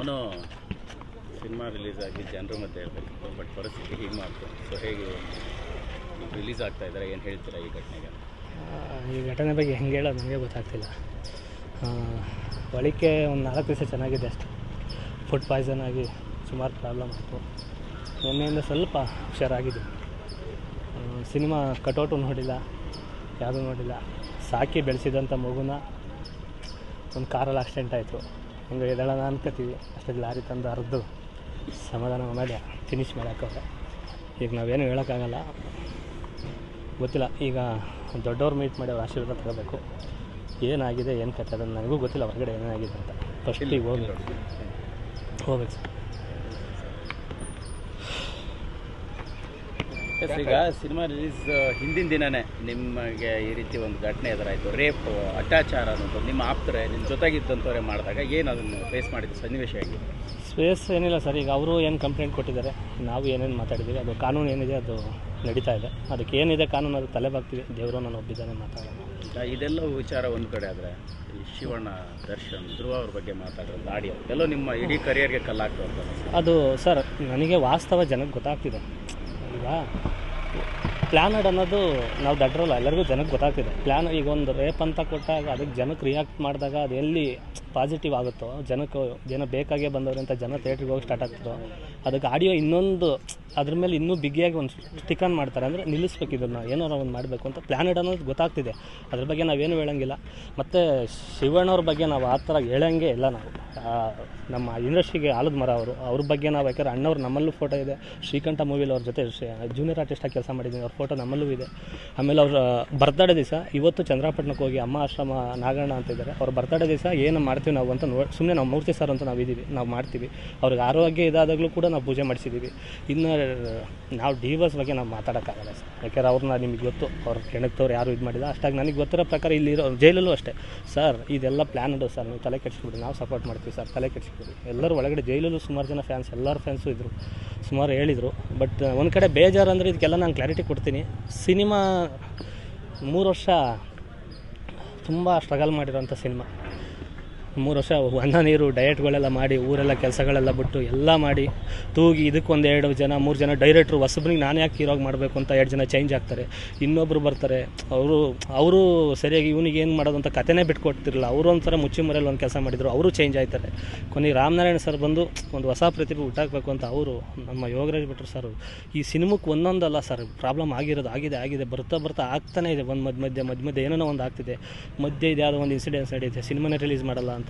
ಅವನು cinema release ಆಗಿ ಜನರ ಮಧ್ಯೆ ಹೇಳ್ಬೇಕು ಬಟ್ ಪರಿಸ್ಥಿತಿ ಹೀಗೆ ಮಾಡ್ತು. ಸೊ ಹೇಗೆ ರಿಲೀಸ್ ಆಗ್ತಾ ಇದ್ದಾರೆ ಏನು ಹೇಳ್ತೀರಾ ಈ ಘಟನೆಗೆ? ಈ ಘಟನೆ ಬಗ್ಗೆ ಹೆಂಗೆ ಹೇಳೋದು ನನಗೆ ಗೊತ್ತಾಗ್ತಿಲ್ಲ. ಒಳಿಕೆ ಒಂದು ನಾಲ್ಕು ದಿವಸ ಚೆನ್ನಾಗಿದೆ ಅಷ್ಟೆ. ಫುಡ್ ಪಾಯ್ಸನ್ ಆಗಿ ಸುಮಾರು ಪ್ರಾಬ್ಲಮ್ ಆಯಿತು. ನಿನ್ನೆಯಿಂದ ಸ್ವಲ್ಪ ಹುಷಾರಾಗಿದೆ. ಸಿನಿಮಾ ಕಟೌಟು ನೋಡಿಲ್ಲ, ಯಾವುದೂ ನೋಡಿಲ್ಲ. ಸಾಕಿ ಬೆಳೆಸಿದಂಥ ಮಗುನ ಒಂದು ಕಾರಲ್ಲಿ ಆಕ್ಸಿಡೆಂಟ್ ಆಯಿತು. ಹಿಂಗೆ ಎದಳೋಣ ಅನ್ಕೋತೀವಿ. ಅಷ್ಟೊಂದು ಲಾರಿ ತಂದು ಅರ್ದು ಸಮಾಧಾನ ಮಾಡಿ ಫಿನಿಶ್ ಮಾಡೋಕ್ಕವ್ರೆ. ಈಗ ನಾವೇನು ಹೇಳೋಕ್ಕಾಗಲ್ಲ. ಗೊತ್ತಿಲ್ಲ. ಈಗ ದೊಡ್ಡವ್ರು ಮೀಟ್ ಮಾಡಿ ಅವ್ರ ಆಶೀರ್ವಾದ ತಗೋಬೇಕು. ಏನಾಗಿದೆ ಏನು ಕತೆ ಅದನ್ನು ನನಗೂ ಗೊತ್ತಿಲ್ಲ. ಹೊರಗಡೆ ಏನಾಗಿದೆ ಅಂತ. ಫಸ್ಟ್ ಈಗ ಹೋಗಿ ಹೋಗ್ಬೇಕು ಸರ್. ಎಸ್ ಈಗ ಸಿನಿಮಾ ರಿಲೀಸ್ ಹಿಂದಿನ ದಿನನೇ ನಿಮಗೆ ಈ ರೀತಿ ಒಂದು ಘಟನೆ ಎದುರಾಯಿತು. ರೇಪ್ ಅತ್ಯಾಚಾರ ಅನ್ನೋದು ನಿಮ್ಮ ಆಪ್ತರೆ ನಿಮ್ಮ ಜೊತೆಗಿದ್ದಂಥವ್ರೆ ಮಾಡಿದಾಗ ಏನು ಅದನ್ನು ಫೇಸ್ ಮಾಡಿದ್ದು? ಸನ್ನಿವೇಶ ಆಗಿದೆ ಸ್ಪೇಸ್ ಏನಿಲ್ಲ ಸರ್ ಈಗ ಅವರು ಏನು ಕಂಪ್ಲೇಂಟ್ ಕೊಟ್ಟಿದ್ದಾರೆ ನಾವು ಏನೇನು ಮಾತಾಡಿದ್ದೀವಿ ಅದು ಕಾನೂನು ಏನಿದೆ ಅದು ನಡೀತಾ ಇದೆ. ಅದಕ್ಕೆ ಏನಿದೆ ಕಾನೂನು ಅದು ತಲೆ ಬಾಗ್ತೀವಿ ದೇವರು ನಾನು ಒಬ್ಬಿದ್ದಾನೆ ಮಾತಾಡೋಣ ಇದೆಲ್ಲ ವಿಚಾರ ಒಂದು ಕಡೆ ಆದರೆ ಶಿವಣ್ಣ ದರ್ಶನ್ ಧ್ರುವ ಅವ್ರ ಬಗ್ಗೆ ಮಾತಾಡೋದು ಆಡಿಯೋ ಎಲ್ಲೋ ನಿಮ್ಮ ಇಡೀ ಕರಿಯರ್ಗೆ ಕಲ್ಲಾಗ್ತದೆ ಅದು ಸರ್ ನನಗೆ ವಾಸ್ತವ ಜನಕ್ಕೆ ಗೊತ್ತಾಗ್ತಿದೆ. ಈಗ ಪ್ಲ್ಯಾನಡ್ ಅನ್ನೋದು ನಾವು ದಡ್ರಲ್ಲ, ಎಲ್ಲರಿಗೂ ಜನಕ್ಕೆ ಗೊತ್ತಾಗ್ತಿದೆ. ಪ್ಲ್ಯಾನ್ ಈಗ ಒಂದು ರೇಪ್ ಅಂತ ಕೊಟ್ಟಾಗ ಅದಕ್ಕೆ ಜನಕ್ಕೆ ರಿಯಾಕ್ಟ್ ಮಾಡಿದಾಗ ಅದು ಎಲ್ಲಿ ಪಾಸಿಟಿವ್ ಆಗುತ್ತೋ, ಜನಕ್ಕೆ ಜನ ಬೇಕಾಗೇ ಬಂದವರಂತ ಜನ ಥಿಯೇಟ್ರಿಗೆ ಹೋಗಿ ಸ್ಟಾರ್ಟ್ ಆಗ್ತದೋ, ಅದಕ್ಕೆ ಆಡಿಯೋ ಇನ್ನೊಂದು ಅದ್ರ ಮೇಲೆ ಇನ್ನೂ ಬಿಗಿಯಾಗಿ ಒಂದು ಸ್ಟಿಕನ್ ಮಾಡ್ತಾರೆ. ಅಂದರೆ ನಿಲ್ಲಿಸ್ಬೇಕು ಇದನ್ನ, ಏನಾರ ಒಂದು ಮಾಡಬೇಕು ಅಂತ ಪ್ಲ್ಯಾನೆಟ್ ಅನ್ನೋದು ಗೊತ್ತಾಗ್ತಿದೆ. ಅದ್ರ ಬಗ್ಗೆ ನಾವೇನು ಹೇಳಂಗಿಲ್ಲ. ಮತ್ತು ಶಿವಣ್ಣವ್ರ ಬಗ್ಗೆ ನಾವು ಆ ಥರ ಹೇಳೋಂಗೆ ಇಲ್ಲ ನಾವು. ನಮ್ಮ ಇಂಡಸ್ಟ್ರಿಗೆ ಆಲದ ಮರ ಅವರು. ಅವ್ರ ಬಗ್ಗೆ ನಾವು ಯಾಕಂದ್ರೆ ಅಣ್ಣವ್ರು ನಮ್ಮಲ್ಲೂ ಫೋಟೋ ಇದೆ. ಶ್ರೀಕಂಠ ಮೂವಿಲಿ ಅವ್ರ ಜೊತೆ ಜೂನಿಯರ್ ಆರ್ಟಿಸ್ಟಾಗಿ ಕೆಲಸ ಮಾಡಿದ್ದೀನಿ ಅವ್ರ ಫೋಟೋ ನಮ್ಮಲ್ಲೂ ಇದೆ. ಆಮೇಲೆ ಅವ್ರ ಬರ್ತ್ಡೇ ದಿವಸ, ಇವತ್ತು ಚಂದ್ರಪಟ್ಟಣಕ್ಕೆ ಹೋಗಿ ಅಮ್ಮ ಆಶ್ರಮ ನಾಗಣ್ಣ ಅಂತ ಇದ್ದಾರೆ. ಅವ್ರ ಬರ್ತ್ಡೇ ದಿವಸ ಏನು ಮಾಡ್ತೀವಿ ನಾವು ಅಂತ ನೋಡಿ ಸುಮ್ಮನೆ ನಾವು ಮೂರ್ತಿ ಸರ್ ಅಂತ ನಾವು ಇದ್ದೀವಿ ನಾವು ಮಾಡ್ತೀವಿ. ಅವ್ರಿಗೆ ಆರೋಗ್ಯ ಇದಾದಾಗಲೂ ಕೂಡ ನಾವು ಪೂಜೆ ಮಾಡಿಸಿದ್ದೀವಿ ಇನ್ನು, ನಾವು ಡಿವೋರ್ಸ್ ಬಗ್ಗೆ ನಾವು ಮಾತಾಡೋಕ್ಕಾಗಲ್ಲ ಸರ್. ಯಾಕಂದ್ರೆ ಅವ್ರನ್ನ ನಿಮಗೆ ಗೊತ್ತು, ಅವ್ರ ಕೆಣಕ್ತವ್ರು ಯಾರು ಇದು ಮಾಡಿಲ್ಲ. ಅಷ್ಟಾಗಿ ನನಗೆ ಗೊತ್ತಿರೋ ಪ್ರಕಾರ ಇಲ್ಲಿರೋ ಜೈಲಲ್ಲೂ ಅಷ್ಟೇ. ಸರ್, ಇದೆಲ್ಲ ಪ್ಲ್ಯಾನ್ಡ್ ಸರ್. ನೀವು ತಲೆ ಕೆಡಿಸ್ಬಿಡಿ, ನಾವು ಸಪೋರ್ಟ್ ಮಾಡ್ತೀವಿ ಸರ್. ತಲೆ ಕೆಡಿಸ್ಬಿಡಿ. ಎಲ್ಲರೂ ಒಳಗಡೆ ಜೈಲಲ್ಲೂ ಸುಮಾರು ಜನ ಫ್ಯಾನ್ಸ್ ಎಲ್ಲರ ಫ್ಯಾನ್ಸು ಇದ್ದರು ಸುಮಾರು ಹೇಳಿದರು. ಬಟ್ ಒಂದು ಕಡೆ ಬೇಜಾರು ಅಂದರೆ ಇದಕ್ಕೆಲ್ಲ ನಾನು ಕ್ಲಾರಿಟಿ ಕೊಡ್ತೀನಿ. ಸಿನಿಮಾ ಮೂರು ವರ್ಷ ತುಂಬ ಸ್ಟ್ರಗಲ್ ಮಾಡಿರೋಂಥ ಸಿನಿಮಾ. ಮೂರು ವರ್ಷ ಅನ್ನ ನೀರು ಡಯಟ್ಗಳೆಲ್ಲ ಮಾಡಿ, ಊರೆಲ್ಲ ಕೆಲಸಗಳೆಲ್ಲ ಬಿಟ್ಟು ಎಲ್ಲ ಮಾಡಿ, ತೂಗಿ ಇದಕ್ಕೊಂದು ಎರಡು ಜನ, ಮೂರು ಜನ ಡೈರೆಕ್ಟ್ರು ಹೊಸಬ್ರಿಗೆ ನಾನು ಯಾಕೆ ಹೀರೋಗಿ ಮಾಡಬೇಕು ಅಂತ ಎರಡು ಜನ ಚೇಂಜ್ ಆಗ್ತಾರೆ. ಇನ್ನೊಬ್ಬರು ಬರ್ತಾರೆ. ಅವರು ಅವರು ಸರಿಯಾಗಿ ಇವನಿಗೆ ಏನು ಮಾಡೋದು ಅಂತ ಕತೆನೇ ಬಿಟ್ಕೊಡ್ತಿರಲಿಲ್ಲ ಅವರು ಒಂಥರ ಮುಚ್ಚಿ ಮರೆಯಲ್ಲಿ ಒಂದು ಕೆಲಸ ಮಾಡಿದರು, ಅವರು ಚೇಂಜ್ ಆಯ್ತಾರೆ. ಕೊನೆಗೆ ರಾಮನಾರಾಯಣ ಸರ್ ಬಂದು ಒಂದು ಹೊಸ ಪ್ರತಿಭೆ ಹುಟ್ಟಾಕಬೇಕು ಅಂತ ಅವರು, ನಮ್ಮ ಯೋಗರಾಜ್ ಭಟ್ರು ಸರ್ ಈ ಸಿನಿಮಕ್ಕೆ ಒಂದೊಂದಲ್ಲ ಸರ್ ಪ್ರಾಬ್ಲಮ್ ಆಗಿರೋದು, ಆಗಿದೆ ಆಗಿದೆ, ಬರ್ತಾ ಬರ್ತಾ ಆಗ್ತಾನೆ ಇದೆ. ಒಂದು ಮಧ್ಯ ಮಧ್ಯ ಮಧ್ಯ ಮಧ್ಯೆ ಏನೋ ಒಂದು ಆಗ್ತಿದೆ. ಮಧ್ಯ ಇದು ಯಾವುದೋ ಒಂದು ಇನ್ಸಿಡೆನ್ಸ್ ನಡೆಯುತ್ತೆ ಸಿನಿಮಾನೇ ರಿಲೀಸ್ ಮಾಡಲ್ಲ ಅಂತಾರೆ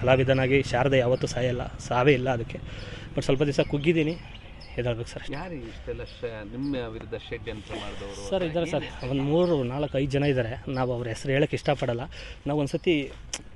ಕಲಾವಿದನಾಗಿ ಶಾರದೆ ಯಾವತ್ತೂ ಸಾಯಲ್ಲ ಸಾವೇ ಇಲ್ಲ ಅದಕ್ಕೆ. ಬಟ್ ಸ್ವಲ್ಪ ದಿವಸ ಕುಗ್ಗಿದ್ದೀನಿ ಎದಾಳ್ಬೇಕು ಸರ್ ಯಾರು ಇಷ್ಟೆಲ್ಲ ನಿಮ್ಮ ವಿರುದ್ಧ ಷಡ್ಯಂತ್ರ ಮಾಡಿದವರು ಸರ್ ಇದ್ದಾರೆ ಸರ್. ಒಂದು ಮೂರು ನಾಲ್ಕು ಐದು ಜನ ಇದ್ದಾರೆ. ನಾವು ಅವ್ರ ಹೆಸರು ಹೇಳೋಕ್ಕೆ ಇಷ್ಟಪಡಲ್ಲ. ನಾವು ಒಂದು ಸತಿ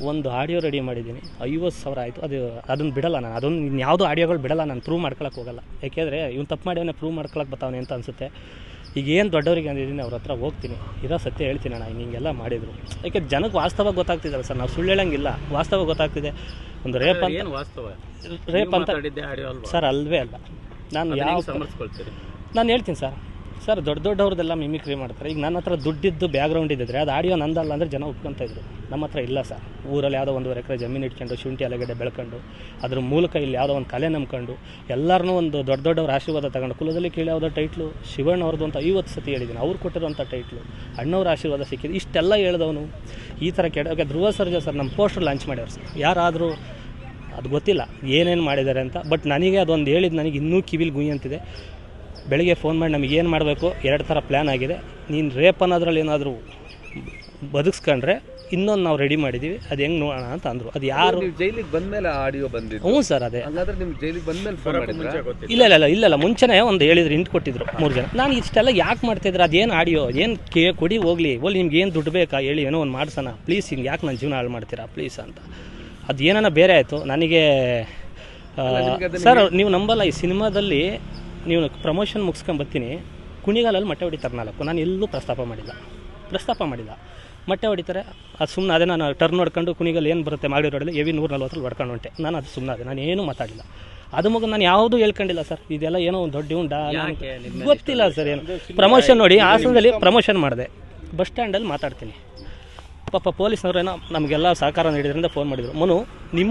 ಒಂದು ಆಡಿಯೋ ರೆಡಿ ಮಾಡಿದ್ದೀನಿ. ಐವತ್ತು ಸಾವಿರ ಆಯಿತು. ಅದು ಅದನ್ನು ಬಿಡಲ್ಲ ನಾನು. ಅದೊಂದು ಇನ್ಯಾವುದೋ ಆಡಿಯೋಗಳು ಬಿಡಲ್ಲ. ನಾನು ಪ್ರೂವ್ ಮಾಡ್ಕೊಳಕ್ಕೆ ಹೋಗಲ್ಲ. ಯಾಕೆಂದರೆ ಇವ್ನು ತಪ್ಪು ಮಾಡ್ಯವನೇ ಪ್ರೂವ್ ಮಾಡ್ಕೊಳಕ್ಕೆ ಬರ್ತಾವನೆ ಅಂತ ಅನಿಸುತ್ತೆ. ಈಗ ಏನು ದೊಡ್ಡವರಿಗೆ ಅಂದಿದ್ದೀನಿ ಅವ್ರ ಹತ್ರ ಹೋಗ್ತೀನಿ. ಇರೋ ಸತ್ಯ ಹೇಳ್ತೀನಿ ಅಣ್ಣ. ಹಿಂಗೆಲ್ಲ ಮಾಡಿದರು. ಯಾಕೆ ಜನಕ್ಕೆ ವಾಸ್ತವ ಗೊತ್ತಾಗ್ತಿದ್ದಾರೆ ಸರ್. ನಾವು ಸುಳ್ಳು ಹೇಳಂಗಿಲ್ಲ. ವಾಸ್ತವ ಗೊತ್ತಾಗ್ತಿದೆ. ಒಂದು ರೇಪ್ ಅಂತ ವಾಸ್ತವ? ರೇಪ್ ಅಂತ ಸರ್ ಅಲ್ವೇ ಅಲ್ಲ. ನಾನು ಯಾವ ನಾನು ಹೇಳ್ತೀನಿ ಸರ್. ಸರ್, ದೊಡ್ಡ ದೊಡ್ಡವ್ರದ್ದೆಲ್ಲ ಮಿಮಿಕ್ರಿ ಮಾಡ್ತಾರೆ. ಈಗ ನನ್ನ ಹತ್ರ ದುಡ್ಡಿದ್ದು ಬ್ಯಾಗ್ರೌಂಡ್ ಇದ್ದಿದ್ರೆ ಅದು ಆಡಿಯೋ ನಂದಲ್ಲ ಅಂದರೆ ಜನ ಒಪ್ಕೊತಾ ಇದ್ರು. ನಮ್ಮ ಹತ್ರ ಇಲ್ಲ ಸರ್. ಊರಲ್ಲಿ ಯಾವುದೋ ಒಂದೂವರೆ ಎಕರೆ ಜಮೀನು ಇಟ್ಕೊಂಡು, ಶುಂಠಿ ಅಲಗಡೆ ಬೆಳ್ಕೊಂಡು, ಅದ್ರ ಮೂಲಕ ಇಲ್ಲಿ ಯಾವುದೋ ಒಂದು ಕಲೆ ನಂಬ್ಕೊಂಡು ಎಲ್ಲರನ್ನೂ ಒಂದು ದೊಡ್ಡ ದೊಡ್ಡವ್ರ ಆಶೀರ್ವಾದ ತಗೊಂಡು, ಕುಲದಲ್ಲಿ ಕೇಳಿ ಯಾವುದೋ ಟೈಟ್ಲು ಶಿವಣ್ಣ ಅವ್ರದ್ದು ಅಂತ ಐವತ್ತು ಸತಿ ಹೇಳಿದ್ದೀನಿ ಅವ್ರು ಕೊಟ್ಟಿರುವಂಥ ಟೈಟ್ಲು ಅಣ್ಣವ್ರ ಆಶೀರ್ವಾದ ಸಿಕ್ಕಿದೆ. ಇಷ್ಟೆಲ್ಲ ಹೇಳ್ದವನು, ಈ ಥರ ಕೆಡ, ಓಕೆ, ಧ್ರುವ ಸರ್ಜಾ ಸರ್ ನಮ್ಮ ಪೋಸ್ಟರ್ ಲಾಂಚ್ ಮಾಡ್ಯಾರ ಸರ್. ಯಾರಾದರೂ, ಅದು ಗೊತ್ತಿಲ್ಲ, ಏನೇನು ಮಾಡಿದ್ದಾರೆ ಅಂತ ಬಟ್ ನನಗೆ ಅದೊಂದು ಹೇಳಿದ್ದು ನನಗೆ ಇನ್ನೂ ಕಿವಿಲಿ ಗುಯ್ ಅಂತಿದೆ. ಬೆಳಿಗ್ಗೆ ಫೋನ್ ಮಾಡಿ ನಮಗೆ ಏನು ಮಾಡಬೇಕು? ಎರಡು ಥರ ಪ್ಲ್ಯಾನ್ ಆಗಿದೆ. ನೀನು ರೇಪ್ ಅನ್ನೋದ್ರಲ್ಲಿ ಏನಾದರೂ ಬದುಕ್ಸ್ಕೊಂಡ್ರೆ ಇನ್ನೊಂದು ನಾವು ರೆಡಿ ಮಾಡಿದ್ದೀವಿ ಅದು ಹೆಂಗೆ ನೋಡೋಣ ಅಂತ ಅಂದರು. ಅದು ಯಾರು ನೀವು ಜೈಲಿಗೆ ಬಂದ್ಮೇಲೆ ಆಡಿಯೋ ಬಂದಿದ್ದು? ಹ್ಞೂ ಸರ್ ಅದೇ. ಹಂಗಾದ್ರೆ ನಿಮ್ಮ ಜೈಲಿಗೆ ಬಂದ್ಮೇಲೆ ಫೋನ್ ಮಾಡಿದ್ರೆ? ಇಲ್ಲ ಇಲ್ಲ ಇಲ್ಲ ಇಲ್ಲ ಇಲ್ಲ. ಮುಂಚೆನೇ ಒಂದು ಹೇಳಿದ್ರು ಇಂಟ್ ಕೊಟ್ಟಿದ್ರು ಮೂರು ಜನ. ನಾನು ಇಷ್ಟೆಲ್ಲ ಯಾಕೆ ಮಾಡ್ತಿದ್ರು? ಅದೇನು ಆಡಿಯೋ ಏನು ಕೇ ಕೊಡಿ ಹೋಗಲಿ. ಓಲಿ ನಿಮ್ಗೆ ಏನು ದುಡ್ಡು ಬೇಕಾ? ಹೇಳಿ ಏನೋ ಒಂದು ಮಾಡ್ಸೋಣ. ಪ್ಲೀಸ್ ಹಿಂಗೆ ಯಾಕೆ ನನ್ನ ಜೀವನ ಹಾಳು ಮಾಡ್ತೀರಾ? ಪ್ಲೀಸ್ ಅಂತ. ಅದು ಏನಾನ ಬೇರೆ ಆಯಿತು. ನನಗೆ ಸರ್ ನೀವು ನಂಬಲ್ಲ ಈ ಸಿನಿಮಾದಲ್ಲಿ ನೀವು ಪ್ರಮೋಷನ್ ಮುಗಿಸ್ಕೊಂಡು ಬರ್ತೀನಿ. ಕುಣಿಗಾಲಲ್ಲಿ ಮೊಟ್ಟೆ ಹೊಡಿತಾರೆ ನಾಲ್ಕು. ನಾನು ಎಲ್ಲೂ ಪ್ರಸ್ತಾಪ ಮಾಡಿಲ್ಲ. ಪ್ರಸ್ತಾಪ ಮಾಡಿಲ್ಲ. ಮೊಟ್ಟೆ ಹೊಡಿತಾರೆ. ಅದು ಸುಮ್ಮನೆ ಅದೇ ನಾನು ಟರ್ನ್ ನೋಡ್ಕೊಂಡು ಕುಣಿಗಲ್ ಏನು ಬರುತ್ತೆ ಮಾಡಿ ರೋಡಲ್ಲಿ ಎವಿ ನೂರ ನಲ್ವತ್ತಲ್ಲಿ ಹೊಡ್ಕೊಂಡು ಹೊಂಟೆ. ನಾನು ಅದು ಸುಮ್ಮನೆ ಅದೇ. ನಾನು ಏನೂ ಮಾತಾಡಿಲ್ಲ. ಅದು ಮಗು ನಾನು ಯಾವುದೂ ಹೇಳ್ಕೊಂಡಿಲ್ಲ ಸರ್. ಇದೆಲ್ಲ ಏನೋ ಒಂದು ದೊಡ್ಡ ಉಂಡ ಗೊತ್ತಿಲ್ಲ ಸರ್ ಏನು. ಪ್ರಮೋಷನ್ ನೋಡಿ ಹಾಸನದಲ್ಲಿ ಪ್ರಮೋಷನ್ ಮಾಡಿದೆ. ಬಸ್ ಸ್ಟ್ಯಾಂಡಲ್ಲಿ ಮಾತಾಡ್ತೀನಿ. ಪಾಪ ಪೊಲೀಸ್ನವ್ರು ಏನೋ ನಮಗೆಲ್ಲ ಸಹಕಾರ ನೀಡಿದ್ರಿಂದ ಫೋನ್ ಮಾಡಿದರು. ಮನು ನಿಮ್ಮ